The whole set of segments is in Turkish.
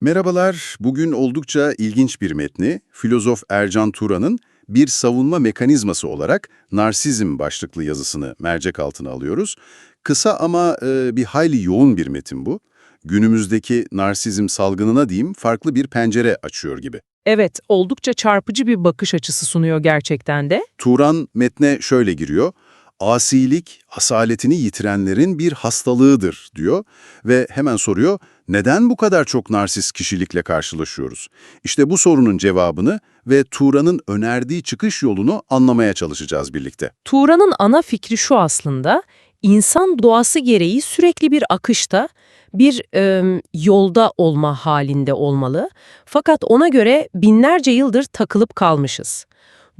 Merhabalar, bugün oldukça ilginç bir metni, filozof Ercan Turan'ın bir savunma mekanizması olarak narsizm başlıklı yazısını mercek altına alıyoruz. Kısa ama e, bir hayli yoğun bir metin bu. Günümüzdeki narsizm salgınına diyeyim farklı bir pencere açıyor gibi. Evet, oldukça çarpıcı bir bakış açısı sunuyor gerçekten de. Turan metne şöyle giriyor. Asilik, asaletini yitirenlerin bir hastalığıdır diyor ve hemen soruyor, neden bu kadar çok narsist kişilikle karşılaşıyoruz? İşte bu sorunun cevabını ve Turan'ın önerdiği çıkış yolunu anlamaya çalışacağız birlikte. Tuğra'nın ana fikri şu aslında, insan doğası gereği sürekli bir akışta, bir e, yolda olma halinde olmalı. Fakat ona göre binlerce yıldır takılıp kalmışız.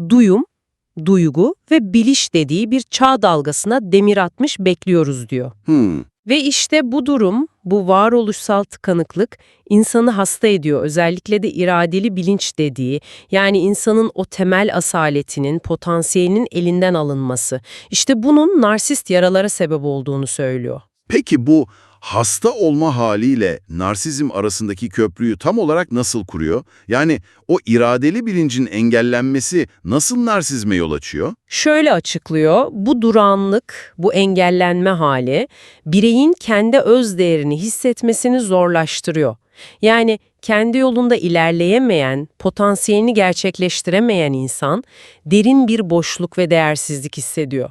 Duyum, duygu ve biliş dediği bir çağ dalgasına demir atmış bekliyoruz diyor. Hmm, Ve işte bu durum, bu varoluşsal tıkanıklık insanı hasta ediyor. Özellikle de iradeli bilinç dediği, yani insanın o temel asaletinin, potansiyelinin elinden alınması. İşte bunun narsist yaralara sebep olduğunu söylüyor. Peki bu hasta olma haliyle narsizm arasındaki köprüyü tam olarak nasıl kuruyor? Yani o iradeli bilincin engellenmesi nasıl narsizme yol açıyor? Şöyle açıklıyor, bu duranlık, bu engellenme hali bireyin kendi öz değerini hissetmesini zorlaştırıyor. Yani kendi yolunda ilerleyemeyen, potansiyelini gerçekleştiremeyen insan derin bir boşluk ve değersizlik hissediyor.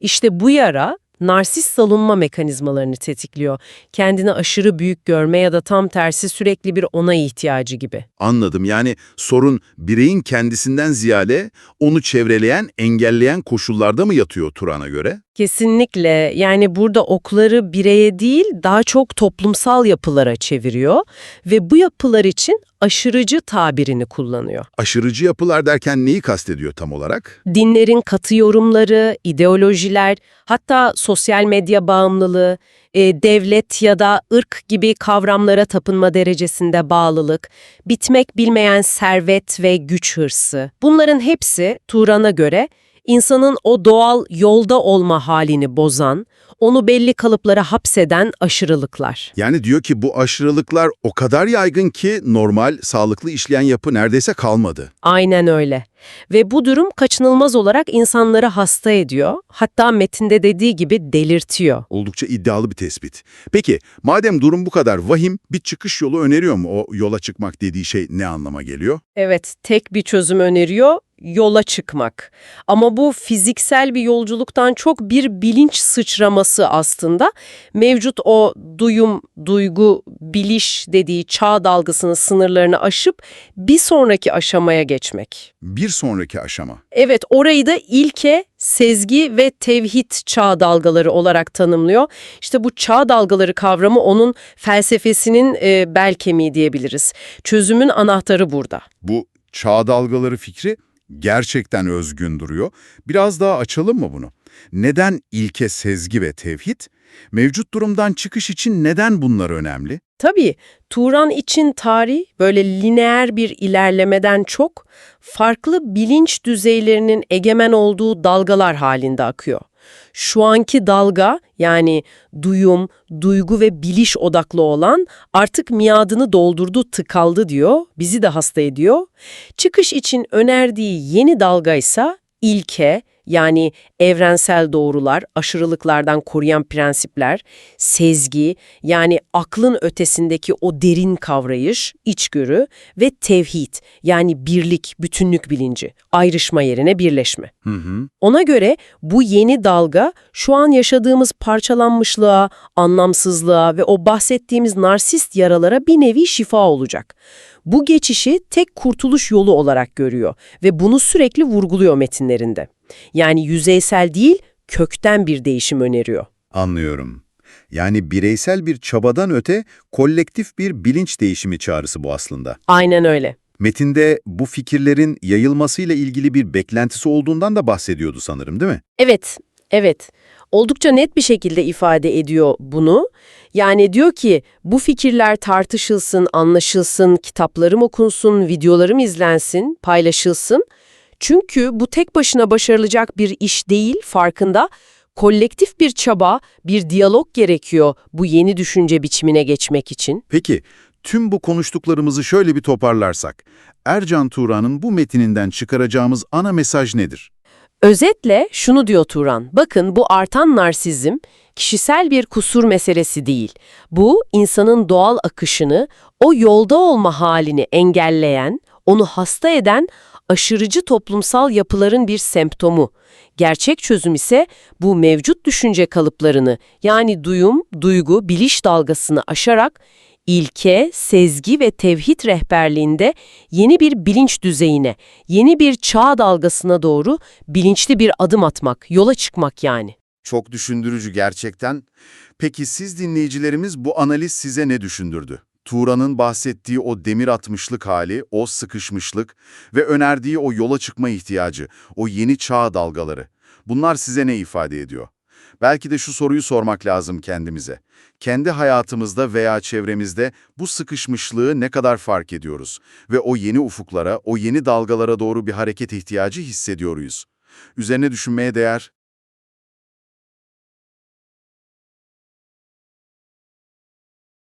İşte bu yara narsist savunma mekanizmalarını tetikliyor. Kendini aşırı büyük görme ya da tam tersi sürekli bir onay ihtiyacı gibi. Anladım. Yani sorun bireyin kendisinden ziyade onu çevreleyen, engelleyen koşullarda mı yatıyor Turan'a göre? Kesinlikle. Yani burada okları bireye değil daha çok toplumsal yapılara çeviriyor ve bu yapılar için aşırıcı tabirini kullanıyor. Aşırıcı yapılar derken neyi kastediyor tam olarak? Dinlerin katı yorumları, ideolojiler, hatta sosyal medya bağımlılığı, e, devlet ya da ırk gibi kavramlara tapınma derecesinde bağlılık, bitmek bilmeyen servet ve güç hırsı. Bunların hepsi Turan'a göre insanın o doğal yolda olma halini bozan, onu belli kalıplara hapseden aşırılıklar. Yani diyor ki bu aşırılıklar o kadar yaygın ki normal, sağlıklı işleyen yapı neredeyse kalmadı. Aynen öyle. Ve bu durum kaçınılmaz olarak insanları hasta ediyor, hatta metinde dediği gibi delirtiyor. Oldukça iddialı bir tespit. Peki, madem durum bu kadar vahim, bir çıkış yolu öneriyor mu? O yola çıkmak dediği şey ne anlama geliyor? Evet, tek bir çözüm öneriyor, yola çıkmak. Ama bu fiziksel bir yolculuktan çok bir bilinç sıçraması aslında. Mevcut o duyum, duygu, biliş dediği çağ dalgasının sınırlarını aşıp bir sonraki aşamaya geçmek. Bir sonraki aşama. Evet, orayı da ilke, sezgi ve tevhid çağ dalgaları olarak tanımlıyor. İşte bu çağ dalgaları kavramı onun felsefesinin e, bel kemiği diyebiliriz. Çözümün anahtarı burada. Bu çağ dalgaları fikri gerçekten özgün duruyor. Biraz daha açalım mı bunu? Neden ilke, sezgi ve tevhid? Mevcut durumdan çıkış için neden bunlar önemli? Tabii Turan için tarih böyle lineer bir ilerlemeden çok farklı bilinç düzeylerinin egemen olduğu dalgalar halinde akıyor. Şu anki dalga yani duyum, duygu ve biliş odaklı olan artık miadını doldurdu, tıkaldı diyor, bizi de hasta ediyor. Çıkış için önerdiği yeni dalga ise ilke, yani evrensel doğrular, aşırılıklardan koruyan prensipler, sezgi, yani aklın ötesindeki o derin kavrayış, içgörü ve tevhid, yani birlik, bütünlük bilinci, ayrışma yerine birleşme. Hı hı. Ona göre bu yeni dalga şu an yaşadığımız parçalanmışlığa, anlamsızlığa ve o bahsettiğimiz narsist yaralara bir nevi şifa olacak. Bu geçişi tek kurtuluş yolu olarak görüyor ve bunu sürekli vurguluyor metinlerinde. Yani yüzeysel değil, kökten bir değişim öneriyor. Anlıyorum. Yani bireysel bir çabadan öte kolektif bir bilinç değişimi çağrısı bu aslında. Aynen öyle. Metinde bu fikirlerin yayılmasıyla ilgili bir beklentisi olduğundan da bahsediyordu sanırım değil mi? Evet, evet. Oldukça net bir şekilde ifade ediyor bunu. Yani diyor ki bu fikirler tartışılsın, anlaşılsın, kitaplarım okunsun, videolarım izlensin, paylaşılsın. Çünkü bu tek başına başarılacak bir iş değil farkında. Kolektif bir çaba, bir diyalog gerekiyor bu yeni düşünce biçimine geçmek için. Peki, Tüm bu konuştuklarımızı şöyle bir toparlarsak, Ercan Turan'ın bu metininden çıkaracağımız ana mesaj nedir? Özetle şunu diyor Turan, bakın bu artan narsizm kişisel bir kusur meselesi değil. Bu insanın doğal akışını, o yolda olma halini engelleyen, onu hasta eden aşırıcı toplumsal yapıların bir semptomu. Gerçek çözüm ise bu mevcut düşünce kalıplarını yani duyum, duygu, biliş dalgasını aşarak ilke, sezgi ve tevhid rehberliğinde yeni bir bilinç düzeyine, yeni bir çağ dalgasına doğru bilinçli bir adım atmak, yola çıkmak yani. Çok düşündürücü gerçekten. Peki siz dinleyicilerimiz bu analiz size ne düşündürdü? Tuğra'nın bahsettiği o demir atmışlık hali, o sıkışmışlık ve önerdiği o yola çıkma ihtiyacı, o yeni çağ dalgaları. Bunlar size ne ifade ediyor? Belki de şu soruyu sormak lazım kendimize. Kendi hayatımızda veya çevremizde bu sıkışmışlığı ne kadar fark ediyoruz? Ve o yeni ufuklara, o yeni dalgalara doğru bir hareket ihtiyacı hissediyoruz. Üzerine düşünmeye değer